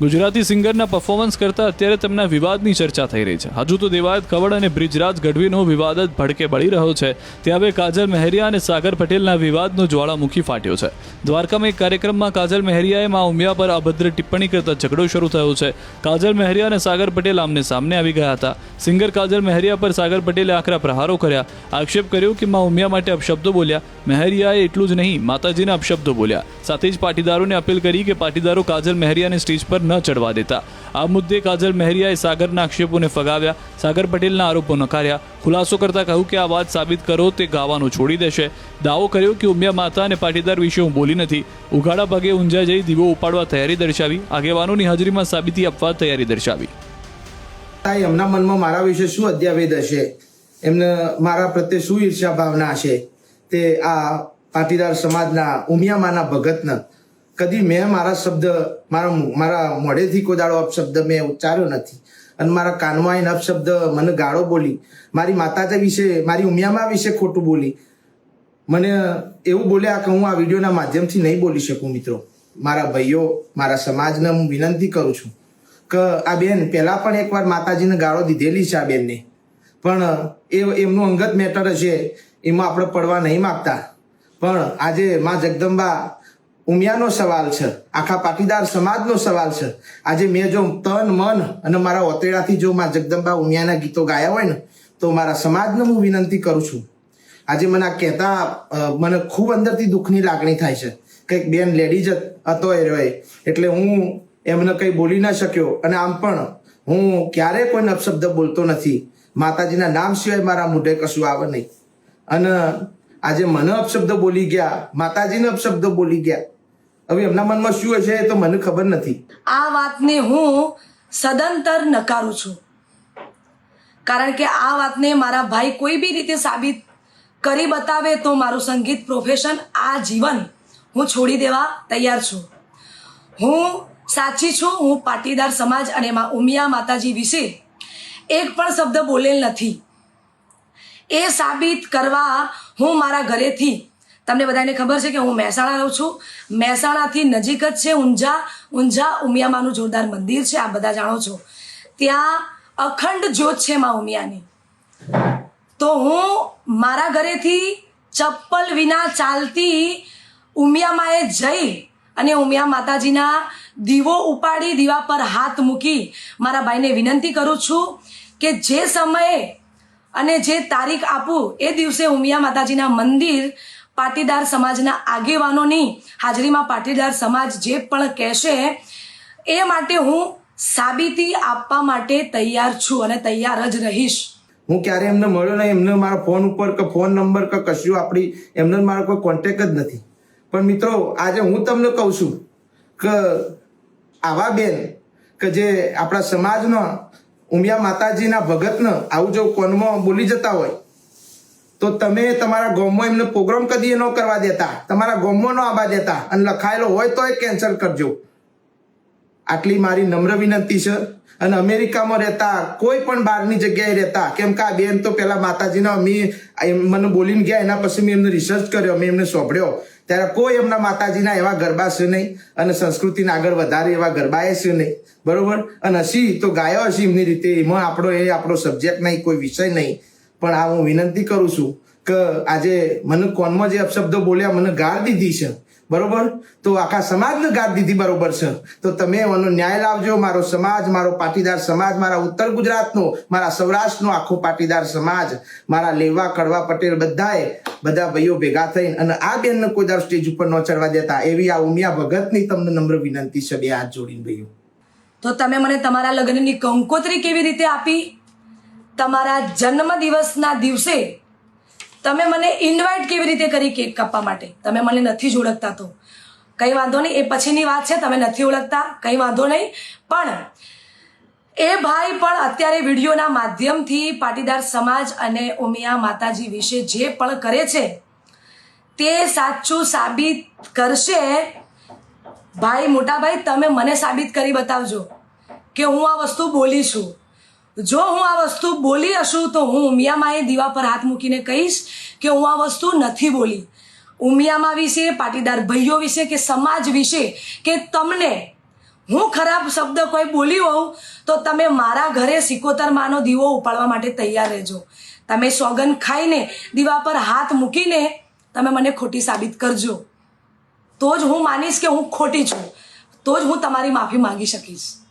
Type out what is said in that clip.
Gujarati સિંગરના performance કરતાં અત્યારે તેમના વિવાદની ચર્ચા થઈ રહી છે. હજુ તો દેવાયત ખવડ અને બ્રિજરાજ ગઢવીનો વિવાદ જ ભડકે બળી રહ્યો છે. તે હવે કાજલ મહેરિયા અને સાગર પટેલના વિવાદનો જ્વાળામુખી ફાટ્યો છે. દ્વારકામાં એક કાર્યક્રમમાં કાજલ મહેરિયાએ મા ઉમિયા પર અભદ્ર ટિપ્પણી કરતા ઝઘડો શરૂ થયો છે. કાજલ મહેરિયા અને સાગર પટેલ આમને સામને આવી ગયા હતા. સિંગર કાજલ મહેરિયા પર સાગર પટેલે આકરા પ્રહારો કર્યા. આક્ષેપ કર્યો કે મા ઉમિયા માટે અપશબ્દો બોલ્યા. મહેરિયાએ એટલું જ નહીં, માતાજીના અપશબ્દો બોલ્યા. સાથે જ પાટીદારોને અપીલ કરી કે પાટીદારો કાજલ મહેરિયાને સ્ટેજ પર ન ચડવા દેતા. આ મુદ્દે કાજલ મહેરિયાએ સાગરના આક્ષેપોને ફગાવ્યા. સાગર પટેલના આરોપો નકાર્યા. ખુલાસો કરતા કહ્યું કે આ વાત સાબિત કરો, તે ગાવાનું છોડી દેશે. દાવો કર્યો કે ઉમિયા માતા અને પાટીદાર વિશે હું બોલી નથી. ઉઘાડા ભાગે ઊંઝા જઈ દીવો ઉપાડવા તૈયારી દર્શાવી, આગેવાનોની હાજરીમાં સાબિતી આપવા તૈયારી દર્શાવી. એમના મનમાં મારા વિશે શું અધ્યાવેદ હશે? એમને મારા પ્રત્યે શું ઈર્ષા ભાવના હશે? તે આ પાટીદાર સમાજના ઉમિયામાના ભગતને કદી મેં મારા શબ્દ, મારા મારા મોઢેથી કોઈ દાડો અપશબ્દ મેં ઉચ્ચાર્યો નથી. અને મારા કાનમાં એને અપશબ્દ મને ગાળો બોલી, મારી માતાજી વિશે, મારી ઉમિયામાં વિશે ખોટું બોલી. મને એવું બોલ્યા કે હું આ વિડીયોના માધ્યમથી નહીં બોલી શકું મિત્રો. મારા ભાઈઓ, મારા સમાજને હું વિનંતી કરું છું કે આ બેન પહેલાં પણ એકવાર માતાજીને ગાળો દીધેલી છે આ બેનને. પણ એ, એમનું અંગત મેટર છે, એમાં આપણે પડવા નહીં માગતા. પણ આજે માં જગદંબા ઉમિયાનો સવાલ છે. આખા પાટીદાર સમાજનો સવાલ છે. આજે મેં જો તન, મન અને મારા ઓતેડાથી જો મારા જગદંબા ઉમિયાના ગીતો ગાયા હોય ને, તો મારા સમાજને હું વિનંતી કરું છું. આજે મને આ કહેતા મને ખૂબ અંદરથી દુઃખની લાગણી થાય છે. કંઈક બેન લેડીઝ હતો એ રહ્યો. એટલે હું એમને કંઈ બોલી ના શક્યો. અને આમ પણ, હું ક્યારેય કોઈ અપશબ્દ બોલતો નથી. માતાજીના નામ સિવાય મારા મોઢે કશું આવે નહીં. અને આજે મને અપશબ્દ બોલી ગયા, માતાજીને અપશબ્દ બોલી ગયા. હવે એમના મનમાં શું હશે તો મને ખબર નથી. આ વાતને હું સદંતર નકારું છું. કારણ કે આ વાતને મારા ભાઈ કોઈ બી રીતે સાબિત કરી બતાવે તો મારું સંગીત પ્રોફેશન આ જીવન હું છોડી દેવા તૈયાર છું. હું સાચી છું, હું પાટીદાર સમાજ અને મા ઉમિયા માતાજી વિશે એક પણ શબ્દ બોલેલ નથી. એ સાબિત કરવા હું મારા ઘરેથી તમને બધાને ખબર છે કે હું મહેસાણા રહું છું. મહેસાણાથી નજીક જ છે ઊંઝા ઊંઝા ઉમિયામાનું જોરદાર મંદિર છે આ બધા જાણો છો. ત્યાં અખંડ જ્યોત છે મા ઉમિયાની. તો હું મારા ઘરેથી ચપ્પલ વિના ચાલતી ઉમિયામાએ જઈ અને ઉમિયા માતાજીના દીવો ઉપાડી, દીવા પર હાથ મૂકી મારા ભાઈને વિનંતી કરું છું કે જે સમયે અને જે તારીખ આપું, એ દિવસે ઉમિયા માતાજીના મંદિર પાટીદાર સમાજના આગેવાનોની હાજરીમાં પાટીદાર સમાજ જે પણ કહેશે, એ માટે હું સાબિતી આપવા માટે તૈયાર છું અને તૈયાર જ રહીશ. હું ક્યારે એમને મળ્યો નહીં, એમને મારા ફોન ઉપર કે ફોન નંબર કે કશું આપણી એમને મારો કોઈ કોન્ટેક જ નથી. પણ મિત્રો, આજે હું તમને કહું છું કે આવા બેન કે જે આપણા સમાજનો ઉમિયા માતાજીના ભગતનો આવું જો કોનમાં બોલી જતા હોય તો તમે તમારા ગોમમાં એમને પ્રોગ્રામ કદી ન કરવા દેતા. તમારા ગોમમાં ન આવવા દેતા. અને લખાયેલો હોય તો એ કેન્સલ કરજો. આટલી મારી નમ્ર વિનંતી છે. અને અમેરિકામાં રહેતા કોઈ પણ બહારની જગ્યાએ રહેતા, કેમ કે આ બેન તો પેલા માતાજીના અમે મને બોલીને ગયા, એના પછી મેં એમને રિસર્ચ કર્યો મેં એમને સોંપડ્યો ત્યારે કોઈ એમના માતાજીના એવા ગરબા છે નહીં. અને સંસ્કૃતિને આગળ વધારે એવા ગરબાએ છે નહીં. બરોબર? અને હસી તો ગાયો હસી એમની રીતે. એમાં આપણો એ આપણો સબ્જેક્ટ નહીં, કોઈ વિષય નહીં. પણ આ હું વિનંતી કરું છું કે આજે મને કોનમાં જે અપશબ્દો બોલ્યા મને ગાળ દીધી છે, બરોબર? તો આખા સમાજને ગાળ દીધી બરોબર છે. તો તમે એનો ન્યાય લાવજો, મારો સમાજ, મારો પાટીદાર સમાજ, મારા ઉત્તર ગુજરાતનો, મારા સૌરાષ્ટ્રનો આખો પાટીદાર સમાજ, મારા લેવા કડવા પટેલ બધાએ બધા ભાઈઓ ભેગા થઈને અને આ બેનને કોઈ દર સ્ટેજ ઉપર ન ચડવા દેતા, એવી આ ઉમિયા ભગતની તમને નમ્ર વિનંતી છે બે હાથ જોડીને ભાઈઓ. તો તમે મને તમારા લગ્નની કંકોત્રી કેવી રીતે આપી? તમારા જન્મ દિવસના દિવસે તમે મને ઇન્વાઇટ કેવી રીતે કરી કેક કાપવા માટે? તમે મને નથી જ ઓળખતા તો. કંઈ વાંધો નહીં, એ પછીની વાત છે, તમે નથી ઓળખતા, કંઈ વાંધો નહીં. પણ એ ભાઈ પણ અત્યારે વિડીયોના માધ્યમથી પાટીદાર સમાજ અને ઉમિયા માતાજી વિશે જે પણ કરે છે, તે સાચું સાબિત કરશે. ભાઈ મોટા ભાઈ તમે મને સાબિત કરી બતાવજો કે હું આ વસ્તુ બોલી છું. જો હું આ વસ્તુ બોલી હશું તો હું ઉમિયામાએ દીવા પર હાથ મૂકીને કહીશ કે હું આ વસ્તુ નથી બોલી. ઉમિયામાં વિશે, પાટીદાર ભાઈઓ વિશે કે સમાજ વિશે કે તમને હું ખરાબ શબ્દ કોઈ બોલી હોઉં તો તમે મારા ઘરે સિકોતર માનો દીવો ઉપાડવા માટે તૈયાર રહેજો. તમે સોગન ખાઈને દીવા પર હાથ મૂકીને તમે મને ખોટી સાબિત કરજો. તો જ હું માનીશ કે હું ખોટી છું. તો જ હું તમારી માફી માંગી શકીશ.